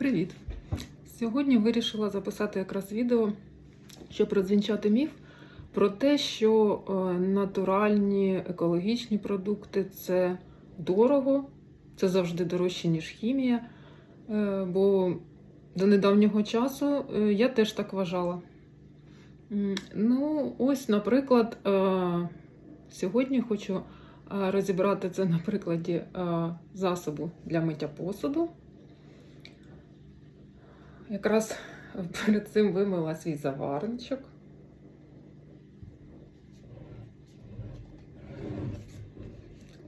Привіт! Сьогодні вирішила записати якраз відео, щоб розвінчати міф про те, що е, натуральні екологічні продукти це дорого, це завжди дорожче, ніж хімія. Е, Бо до недавнього часу е, я теж так вважала. Ну, ось, наприклад, сьогодні хочу розібрати це на прикладі засобу для миття посуду. Якраз перед цим вимила свій заварничок.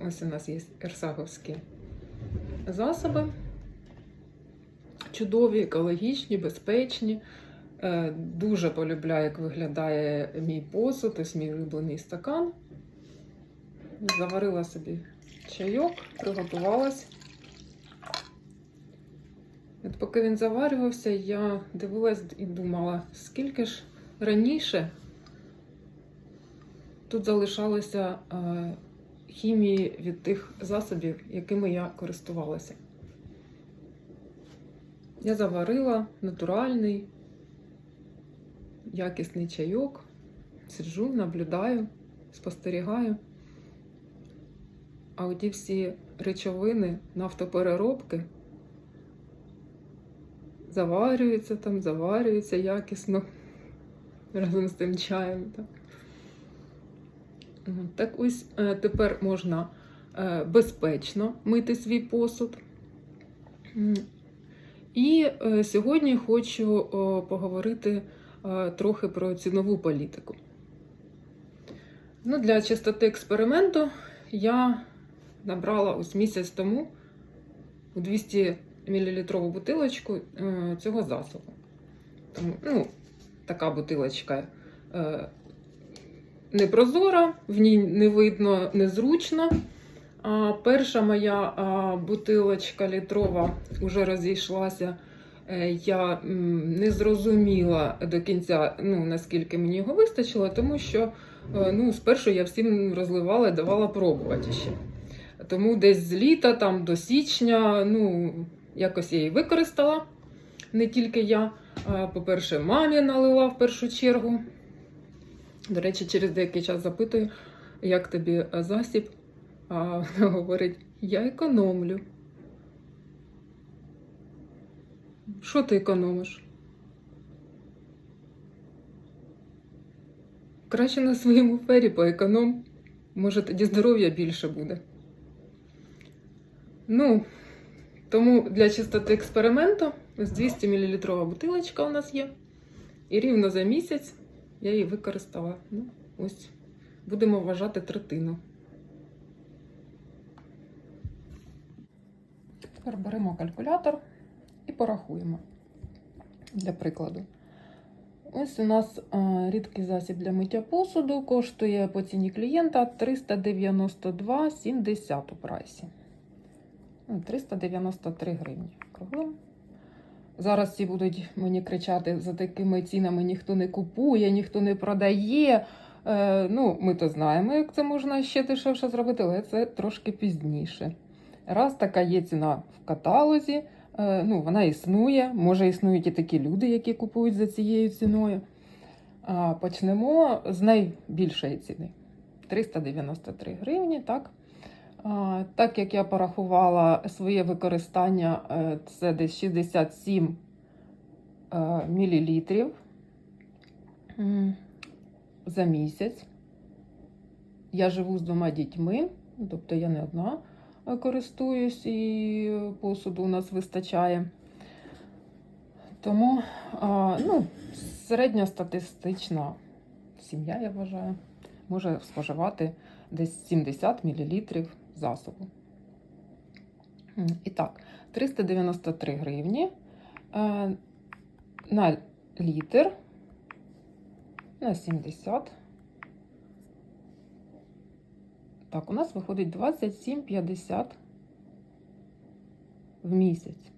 Ось у нас є ерсаговські засоби. Чудові, екологічні, безпечні. Е, Дуже полюбляю, як виглядає мій посуд, ось мій улюблений стакан. Заварила собі чайок, приготувалась. От поки він заварювався, я дивилась і думала, скільки ж раніше тут залишалося е, хімії від тих засобів, якими я користувалася. Я заварила натуральний, якісний чайок, сиджу, наблюдаю, спостерігаю. А оті всі речовини нафтопереробки заварюються там, заварюються якісно разом з тим чаєм. Так, так ось е, тепер можна е, безпечно мити свій посуд. І е, сьогодні хочу поговорити трохи про цінову політику. Ну, для чистоти експерименту я набрала ось місяць тому у 200 мл бутилочку е, цього засобу. Тому, ну, така бутилочка е, непрозора, в ній не видно, незручно. А перша моя бутилочка літрова вже розійшлася. Е, Я не зрозуміла до кінця, ну, наскільки мені його вистачило, тому що ну, спершу я всім розливала і давала пробувати ще. Тому десь з літа там, до січня, ну, якось я її використала. Не тільки я. По-перше, мамі налила в першу чергу. До речі, через деякий час запитую, як тобі е, засіб. А вона говорить: я економлю. Що ти економиш? Краще на своєму фері поеконом. Може, тоді здоров'я більше буде. Ну, тому для чистоти експерименту ось 200 мл бутилочка у нас є. І рівно за місяць я її використала. Ну, ось будемо вважати третину. Тепер беремо калькулятор і порахуємо для прикладу. Ось у нас е, рідкий засіб для миття посуду коштує по ціні клієнта 392,70 у прайсі. Ну, 393 гривні. Кругом. Зараз всі будуть мені кричати, за такими цінами ніхто не купує, ніхто не продає. Е, ну, ми то знаємо, як це можна ще дешевше зробити, але це трошки пізніше. Раз така є ціна в каталозі, е, ну, вона існує. Може, існують і такі люди, які купують за цією ціною. А, почнемо з найбільшої ціни 393 гривні. Так? Так як я порахувала своє використання, е, це десь 67 е, мілілітрів за місяць. Я живу з двома дітьми, тобто я не одна е, користуюсь і посуду у нас вистачає. Тому ну, середньостатистична сім'я, я вважаю, може споживати десь 70 мл засобу. І так, 393 гривні е, на літр на 70. Так, у нас виходить 27,50 в місяць.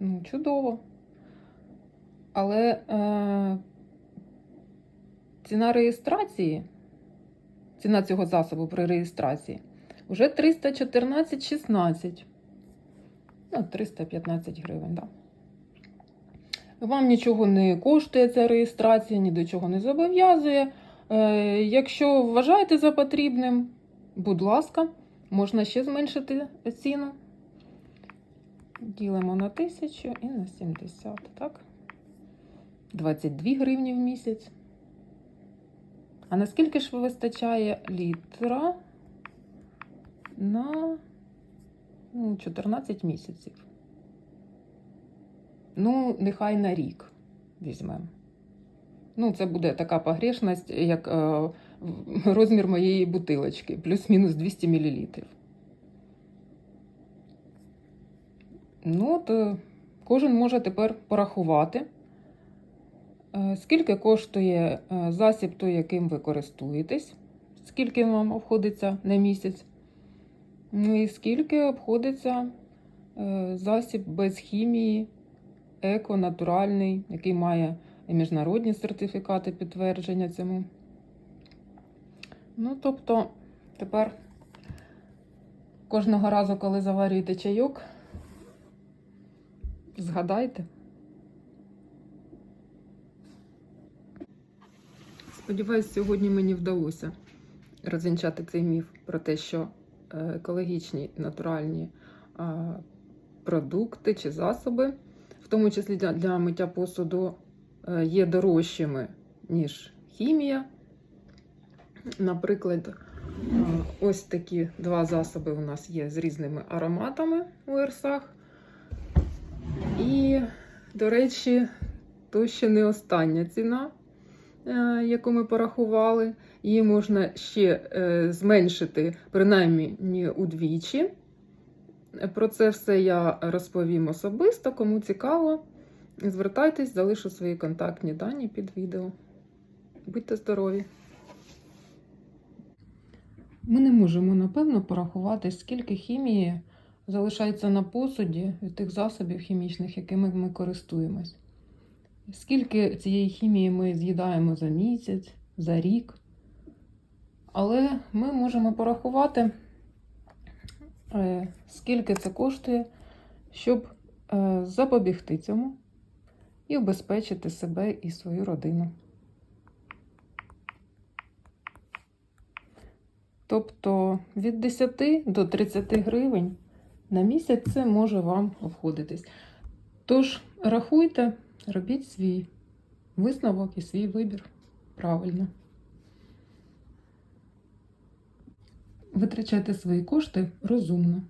Ну, чудово. Але е, ціна реєстрації, ціна цього засобу при реєстрації Вже 314,16. Ну, 315 гривень, так. Да. Вам нічого не коштує ця реєстрація, ні до чого не зобов'язує. Е, якщо вважаєте за потрібним, будь ласка, можна ще зменшити ціну. Ділимо на 1000 і на 70, так? 22 гривні в місяць. А наскільки ж вистачає літра на ну, 14 місяців? Ну, нехай на рік візьмемо. Ну, це буде така погрешність, як е, розмір моєї бутилочки, плюс-мінус 200 мл. Ну, от кожен може тепер порахувати, е, скільки коштує е, засіб той, яким ви користуєтесь, скільки вам обходиться на місяць, ну і скільки обходиться е, засіб без хімії, еко, натуральний, який має і міжнародні сертифікати підтвердження цьому. Ну, тобто, тепер кожного разу, коли заварюєте чайок, згадайте. Сподіваюсь, сьогодні мені вдалося розвінчати цей міф про те, що е, екологічні натуральні продукти чи засоби, в тому числі для, миття посуду, е, є дорожчими, ніж хімія. Наприклад, е, ось такі два засоби у нас є з різними ароматами у ерсах. І, до речі, то ще не остання ціна, е, яку ми порахували. Її можна ще е, зменшити принаймні удвічі. Про це все я розповім особисто. Кому цікаво, звертайтесь, залишу свої контактні дані під відео. Будьте здорові! Ми не можемо напевно порахувати, скільки хімії залишається на посуді від тих засобів хімічних, якими ми користуємось. Скільки цієї хімії ми з'їдаємо за місяць, за рік. Але ми можемо порахувати, е, скільки це коштує, щоб е, запобігти цьому і убезпечити себе і свою родину. Тобто від 10 до 30 гривень на місяць це може вам обходитись. Тож, рахуйте, робіть свій висновок і свій вибір правильно. Витрачайте свої кошти розумно.